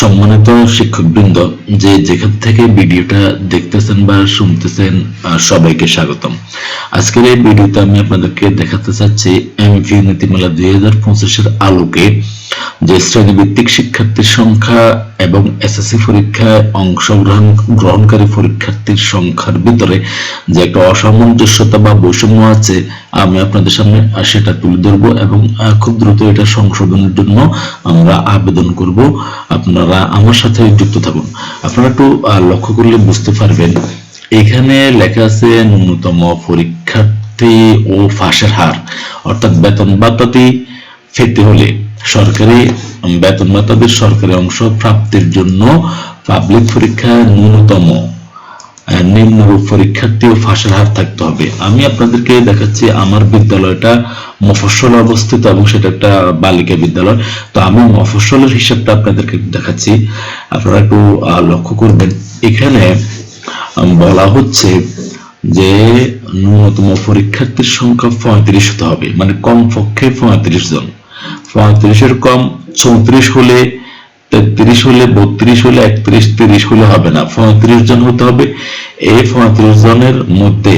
সম্মানিত শিক্ষকবৃন্দ, যে যেখান থেকে ভিডিওটা দেখতেছেন বা শুনতেছেন সবাইকে স্বাগতম। আজকের এই ভিডিওতে আমি আপনাদেরকে দেখাতে চাচ্ছি এমভি নীতিমালা দুই হাজার পঁচিশের আলোকে যে শ্রেণীভিত্তিক শিক্ষার্থীর সংখ্যা এবং এসএসসি পরীক্ষায় অংশগ্রহণ, গ্রহণকারী পরীক্ষার্থীর সংখ্যার ভিতরে যে একটা অসামঞ্জস্যতা বা বৈষম্য আছে, আমি আপনাদের সামনে সেটা তুলে ধরবো এবং খুব দ্রুত এটা সংশোধনের জন্য আমরা আবেদন করব। আপনারা আমার সাথে যুক্ত থাকুন। আপনারা একটু লক্ষ্য করলে বুঝতে পারবেন, এখানে লেখা আছে ন্যূনতম পরীক্ষার্থী ও ফাঁসের হার, অর্থাৎ বেতন ভাতাটি পেতে হলে। সরকারি বেতন ভাতাদের সরকারি অংশ প্রাপ্তির জন্য পাবলিক পরীক্ষায় ন্যূনতম নিম্নরূপ পরীক্ষার্থী ও ফাঁসের হার থাকতে হবে। আমি আপনাদেরকে দেখাচ্ছি আমার বিদ্যালয়টা মফস্বলে অবস্থিত এবং সেটা একটা বালিকা বিদ্যালয়। তো আমি মফস্বলের হিসাবটা আপনাদেরকে দেখাচ্ছি। আপনারা একটু লক্ষ্য করবেন। এখানে বলা হচ্ছে যে ন্যূনতম পরীক্ষার্থীর সংখ্যা পঁয়ত্রিশ হতে হবে মানে কমপক্ষে পঁয়ত্রিশ জন। পঁয়ত্রিশের কম চৌত্রিশ হলে তেত্রিশ হলে বত্রিশ হলে একত্রিশ, তিরিশ হলে হবে না। পঁয়ত্রিশ জন হতে হবে। এই পঁয়ত্রিশ জনের মধ্যে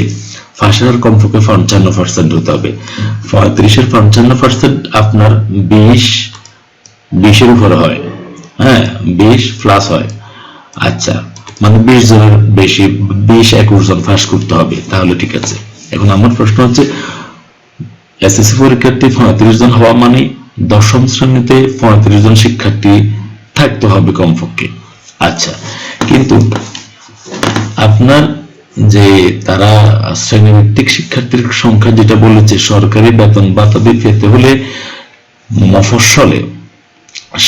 ফাঁসের কমপক্ষে পঞ্চান্ন পার্সেন্ট হতে হবে। পঁয়ত্রিশের পঞ্চান্ন পার্সেন্ট আপনার বিশ, বিশের উপরে হয়। হ্যাঁ বিশ প্লাস হয়। আচ্ছা মানে বিশ জনের বেশি, বিশ একুশ জন পাস করতে হবে। তাহলে ঠিক আছে। এখন আমার প্রশ্ন হচ্ছে এসএসসি পরীক্ষার্থী পঁয়ত্রিশ জন হওয়া মানে দশম শ্রেণীতে পঁয়ত্রিশ জন শিক্ষার্থী থাকতে হবে কমপক্ষে। আচ্ছা কিন্তু আপনার যে তারা শ্রেণীভিত্তিক শিক্ষার্থীর সংখ্যা যেটা বলেছে, সরকারি বেতন ভাতাদি পেতে হলে মফস্বলে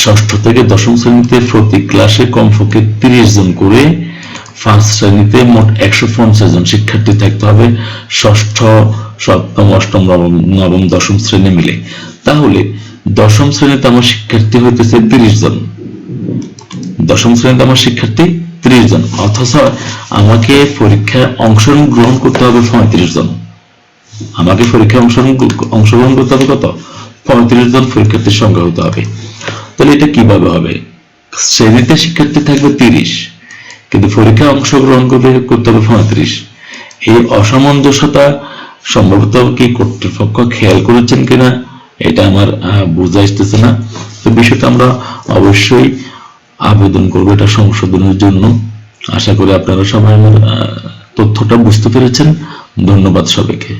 ষষ্ঠ থেকে দশম শ্রেণীতে প্রতি ক্লাসে কমপক্ষে তিরিশ জন করে ফার্স্ট শ্রেণীতে মোট একশো পঞ্চাশ জন শিক্ষার্থী থাকতে হবে। ষষ্ঠ, সপ্তম, অষ্টম, নবম দশম শ্রেণি মিলে। তাহলে দশম শ্রেণীতে আমার শিক্ষার্থী হইতেছে তিরিশ জন। দশম শ্রেণীতে আমার শিক্ষার্থী ত্রিশ জন। অথচ আমাকে পরীক্ষায় অংশগ্রহণ গ্রহণ করতে হবে পঁয়ত্রিশ জন। আমাকে পরীক্ষায় অংশগ্রহণ অংশগ্রহণ করতে হবে কত? পঁয়ত্রিশ জন পরীক্ষার্থীর সংখ্যা হতে হবে। তাহলে এটা কীভাবে হবে? শ্রেণীতে শিক্ষার্থী থাকবে তিরিশ। কিন্তু পরীক্ষায় অংশগ্রহণ করবে করতে হবে পঁয়ত্রিশ। এই অসামঞ্জস্যতা সম্ভবত কি কর্তৃপক্ষ খেয়াল করেছেন কিনা, এটা আমার বোঝা আসতেছে না। তো বিষয়টা আমরা অবশ্যই আবেদন করব এটা সংশোধনের জন্য। আশা করি আপনারা সবাই আমার তথ্যটা বুঝতে পেরেছেন। ধন্যবাদ সবাইকে।